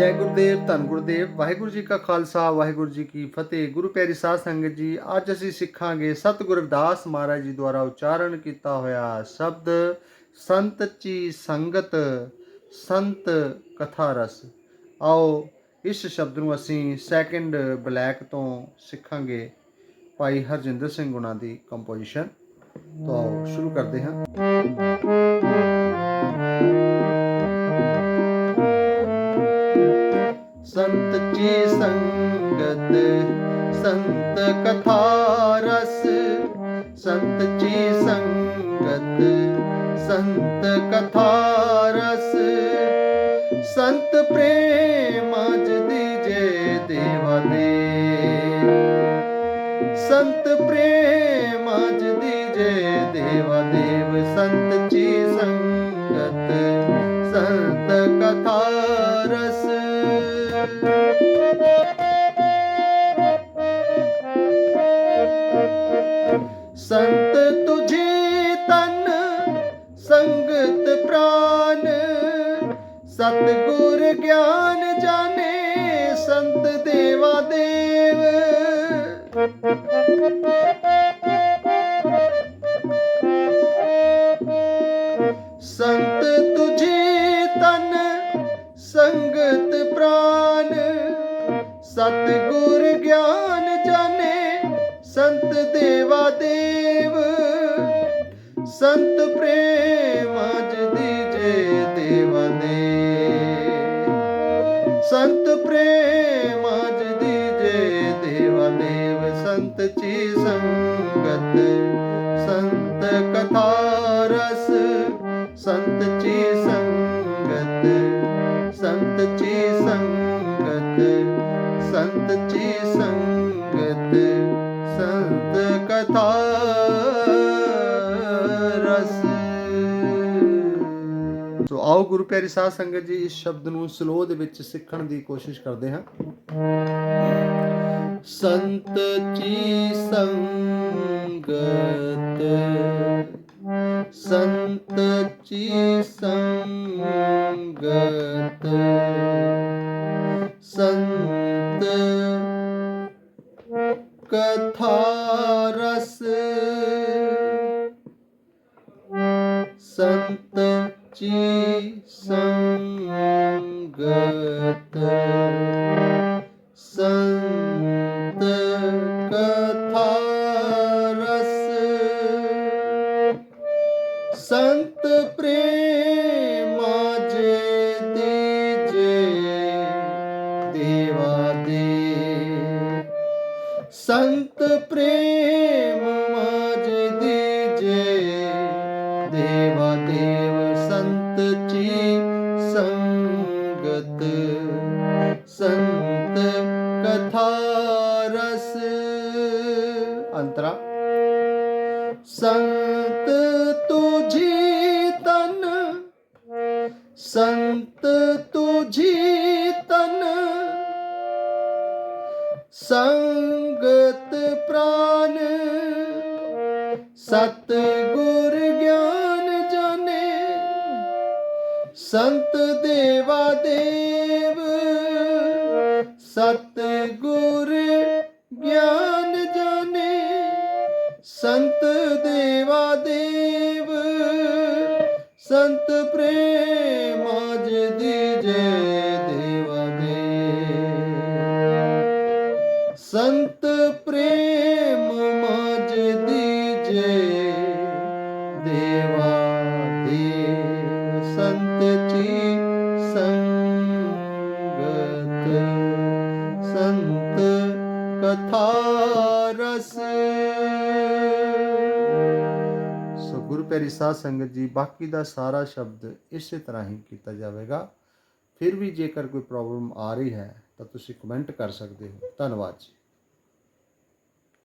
ਜੈ ਗੁਰਦੇਵ, ਧੰਨ ਗੁਰਦੇਵ। ਵਾਹਿਗੁਰੂ ਜੀ ਕਾ ਖਾਲਸਾ, ਵਾਹਿਗੁਰੂ ਜੀ ਕੀ ਫਤਿਹ। ਗੁਰੂ ਪਿਆਰੀ ਸਾਧ ਸੰਗਤ ਜੀ, ਅੱਜ ਅਸੀਂ ਸਿੱਖਾਂਗੇ ਸਤਿਗੁਰ ਰਵਿਦਾਸ ਮਹਾਰਾਜ ਜੀ ਦੁਆਰਾ ਉਚਾਰਨ ਕੀਤਾ ਹੋਇਆ ਸ਼ਬਦ, ਸੰਤ ਚੀ ਸੰਗਤ, ਸੰਤ ਕਥਾ ਰਸ। ਆਓ, ਇਸ ਸ਼ਬਦ ਨੂੰ ਅਸੀਂ ਸੈਕੰਡ ਬਲੈਕ ਤੋਂ ਸਿੱਖਾਂਗੇ। ਭਾਈ ਹਰਜਿੰਦਰ ਸਿੰਘ ਗੁਣਾ ਦੀ ਕੰਪੋਜੀਸ਼ਨ ਤੋਂ ਆਓ, ਸ਼ੁਰੂ ਕਰਦੇ ਹਾਂ। ਸੰਗਤ ਸੰਤ ਕਥਾ ਰਸ ਸੰਤ ਜੀ ਸੰਗਤ ਸੰਤ ਕਥਾ ਰਸ ਸੰਤ ਪ੍ਰੇਮ ਅਜ ਦੀਜੇ ਦੇਵਾ ਦੇ ਸੰਤ ਪ੍ਰੇਮ ਅਜ ਦੀਜੇ ਦੇਵਾ ਦੇਵ ਸੰਤ ਜੀ ਤੁਝੇ ਤਨ ਸੰਗਤ ਪ੍ਰਾਨ। ਸਤਿਗੁਰ ਗਿਆਨ ਜਾਣੇ ਸੰਤ ਦੇਵਾ ਦੇਵ। ਸੰਤ ਸੰਤ ਦੇਵਾ ਦੇਵ, ਸੰਤ ਪ੍ਰੇਮ ਅਜ ਦੀਜੇ ਦੇਵਾ ਦੇ ਸੰਤ ਪ੍ਰੇਮ ਅਜ ਦੀਜੇ ਦੇਵਾ ਦੇਵ ਸੰਤ ਚੀ ਸੰਗਤ, ਸੰਤ ਕਥਾ ਰਸ, ਸੰਤ ਚੀ ਸੰਗਤ, ਸੰਤ ਚੀ ਸੰਗਤ, ਸੰਤ ਚੀ ਸੰਗਤ। ਸੋ ਆਓ ਗੁਰੂ ਪਿਆਰੀ ਸਾਧ ਸੰਗਤ ਜੀ, ਇਸ ਸ਼ਬਦ ਨੂੰ ਸਲੋ ਦੇ ਵਿੱਚ ਸਿੱਖਣ ਦੀ ਕੋਸ਼ਿਸ਼ ਕਰਦੇ ਹਾਂ। ਸੰਤ ਚੀ ਸੰਗਤ, ਸੰਤ ਚੀ ਸੰਗਤ, ਸੰਤ ਕਥਾ ਰਸ ਚੀ ਸੰਗਤ ਸੰਤ ਕਥਾ ਰਸ ਸੰਤ ਪ੍ਰੇਮਾ ਜੇ ਦੀਜੇ ਦੇਵਾ ਦੇ ਸੰਤ ਪ੍ਰੇਮ ਮਾਜ ਦੀਜੇ ਦੇਵਾ ਦੇ ਕਥਾ ਰਸ। ਅੰਤਰਾ। ਸੰਤ ਤੁਝੀ ਤਨ। ਸੰਤ ਤੁਝੀ ਤਨ। ਸੰਗਤ ਪ੍ਰਾਨ। ਸਤ ਗੁਰ ਗਿਆਨ ਜਾਣੇ। ਸੰਤ ਦੇਵਾ ਦੇਵ। ਸਤ ਗੁਰ ਗਿਆਨ ਜਾਣੇ, ਸੰਤ ਦੇਵਾ ਦੇਵ, ਸੰਤ ਪ੍ਰੇਮ ਅਜ ਦੀਜੇ ਦੇਵਾ ਦੇ। ਸੰਤ ਪ੍ਰੇਮ ਮਜ ਦੀਜੇ ਦੇਵਾ ਦੇ, ਸੰਤ ਜੀ ਕਥਾ ਰਸ। ਸੋ ਗੁਰੂ ਪੈਰੀ ਸਾਧ ਸੰਗਤ ਜੀ, ਬਾਕੀ ਦਾ ਸਾਰਾ ਸ਼ਬਦ ਇਸੇ ਤਰ੍ਹਾਂ ਹੀ ਕੀਤਾ ਜਾਵੇਗਾ। ਫਿਰ ਵੀ ਜੇਕਰ ਕੋਈ ਪ੍ਰੋਬਲਮ ਆ ਰਹੀ ਹੈ, ਤਾਂ ਤੁਸੀਂ ਕਮੈਂਟ ਕਰ ਸਕਦੇ ਹੋ। ਧੰਨਵਾਦ ਜੀ।